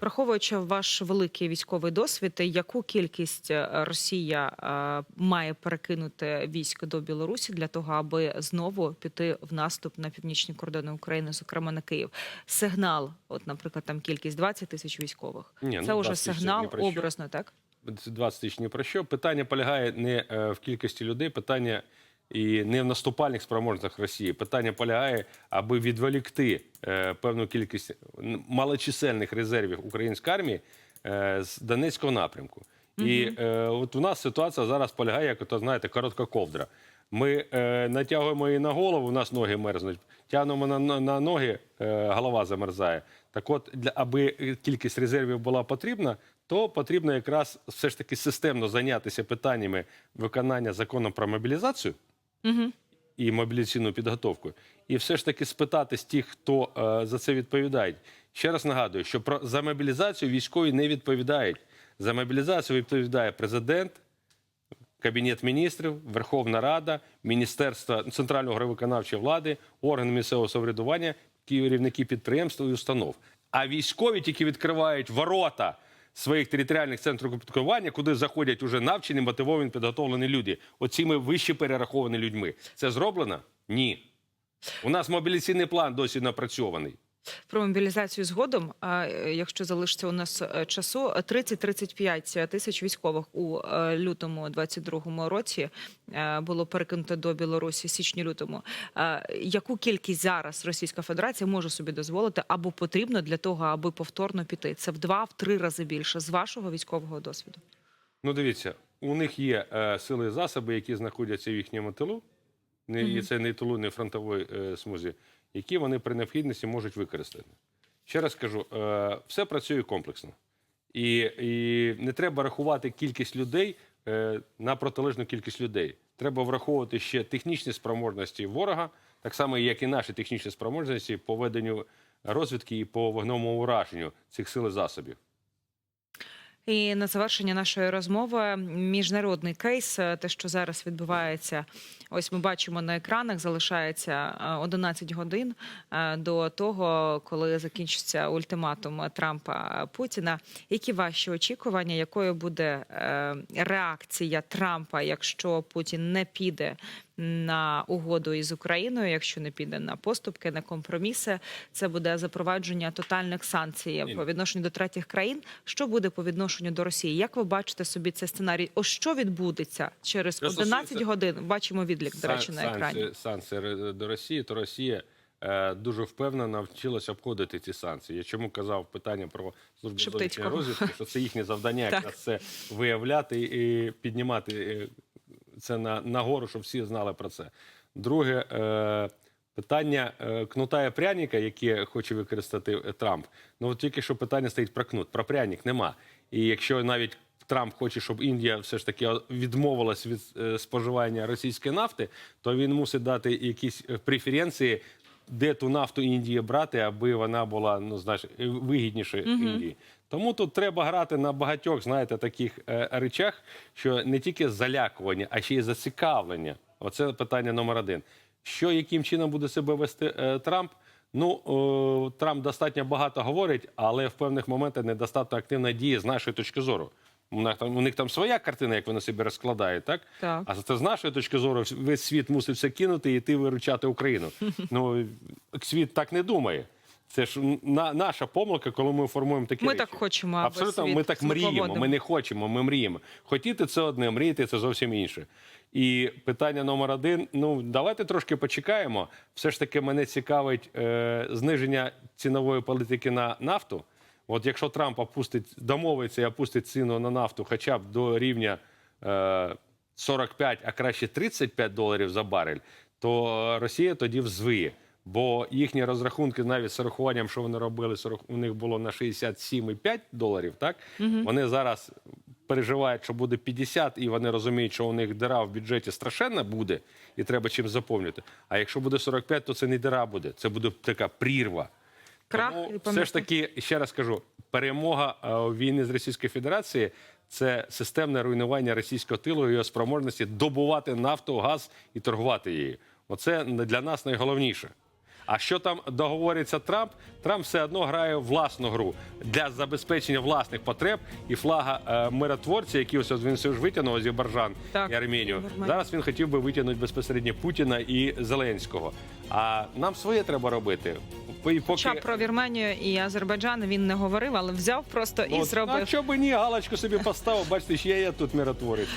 Враховуючи ваш великий військовий досвід, яку кількість е, Росія е, має перекинути військ до Білорусі для того, аби знову піти в наступ на північні кордони України, зокрема на Київ? Сигнал, от, наприклад, там кількість 20 тисяч військових. Ні, ну, Це вже сигнал образно, так? 20 тисяч ні про що. Питання полягає не е, в кількості людей, питання і не в наступальних спроможностях Росії. Питання полягає, аби відволікти е, певну кількість малочисельних резервів української армії е, з Донецького напрямку. І е, от у нас ситуація зараз полягає, як то знаєте, коротка ковдра. Ми е, натягуємо її на голову, у нас ноги мерзнуть. Тягнемо на, на, на ноги, е, голова замерзає. Так от, для, аби кількість резервів була потрібна, то потрібно якраз все ж таки системно зайнятися питаннями виконання закону про мобілізацію Угу. і мобілізаційну підготовку, і все ж таки спитати з тих, хто е, за це відповідає. Ще раз нагадую, що про за мобілізацію військові не відповідають. За мобілізацію відповідає президент, Кабінет міністрів, Верховна Рада, Міністерство центральної виконавчої влади, органи місцевого самоврядування, керівники підприємств і установ. А військові тільки відкривають ворота своїх територіальних центрів комплектування, куди заходять уже навчені, мотивовані, підготовлені люди. Оціми вище перераховані людьми. Це зроблено? Ні. У нас мобілізаційний план досі напрацьований. Про мобілізацію згодом, е, якщо залишиться у нас е, часу, 30-35 тисяч військових у е, лютому 22-му році було перекинуто до Білорусі січні-лютому. Яку кількість зараз Російська Федерація може собі дозволити або потрібно для того, аби повторно піти? Це в два-в три рази більше з вашого військового досвіду. Ну, дивіться, у них є сили і засоби, які знаходяться в їхньому тилу, не, і це не тилу, не фронтової е, смузі, які вони при необхідності можуть використати. Ще раз кажу, е, все працює комплексно. І, і не треба рахувати кількість людей е, на протилежну кількість людей. Треба враховувати ще технічні спроможності ворога, так само, як і наші технічні спроможності по веденню розвідки і по вогневому ураженню цих сил і засобів. І на завершення нашої розмови міжнародний кейс, е, те, що зараз відбувається. Ось ми бачимо на екранах, залишається е, 11 годин е, до того, коли закінчиться ультиматум Трампа Путіна. Які ваші очікування? Якою буде е, реакція Трампа, якщо Путін не піде на угоду із Україною, якщо не піде на поступки, на компроміси? Це буде запровадження тотальних санкцій Ні. по відношенню до третіх країн. Що буде по відношенню до Росії? Як ви бачите собі цей сценарій? Ось що відбудеться через Що 11 годин? Бачимо відлік, до речі, на екрані. санкції- до Росії, то Росія е, дуже впевнено навчилася обходити ці санкції. Я чому казав питання про службу зовнішньої розвідки, що це їхнє завдання, якраз це виявляти і піднімати е, це на, нагору, щоб всі знали про це. Друге, е, питання е, кнута і пряніка, яке хоче використати е, Трамп. Ну от тільки що питання стоїть про кнут, про пряник нема. І якщо навіть Трамп хоче, щоб Індія все ж таки відмовилась від е, споживання російської нафти, то він мусить дати якісь е, преференції, де ту нафту Індії брати, аби вона була ну знаєш вигідніше Індії. Тому тут треба грати на багатьох, знаєте, таких е, речах, що не тільки залякування, а ще й зацікавлення. Оце питання номер один. Що яким чином буде себе вести е, Трамп? Ну, е, Трамп достатньо багато говорить, але в певних моментах недостатньо активно діє з нашої точки зору. У них там, у них там своя картина, як вони собі розкладають, так? Так. А це з нашої точки зору весь світ мусить все кинути і йти виручати Україну. ну, світ так не думає. Це ж на, наша помилка, коли ми формуємо такі Ми речі. так хочемо, аби Абсолютно, світ ми так мріємо. свободним. Ми не хочемо, ми мріємо. Хотіти це одне, мріяти це зовсім інше. І питання номер один: ну давайте трошки почекаємо. Все ж таки мене цікавить е, зниження цінової політики на нафту. От якщо Трамп опустить, домовиться і опустить ціну на нафту хоча б до рівня е, 45, а краще 35 доларів за барель, то Росія тоді взвиє. Бо їхні розрахунки, навіть з урахуванням, що вони робили, у них було на 67,5 доларів. Так вони зараз переживають, що буде 50, і вони розуміють, що у них дира в бюджеті страшенна буде, і треба чим заповнювати. А якщо буде 45, то це не дира буде, це буде така прірва. Крах Тому і все ж таки, ще раз кажу, перемога е, війни з Російською Федерацією це системне руйнування російського тилу і його спроможності добувати нафту, газ і торгувати її. Оце для нас найголовніше. А що там договориться Трамп? Трамп все одно грає власну гру для забезпечення власних потреб і флага е, миротворця, який ось він все ж витягнув Азербайджан і Арменію. Зараз він хотів би витягнути безпосередньо Путіна і Зеленського. А нам своє треба робити. Поки... Хоча про Вірменію і Азербайджан він не говорив, але взяв просто і От, зробив. А що би ні, галочку собі поставив, бачите, ще є тут миротворець.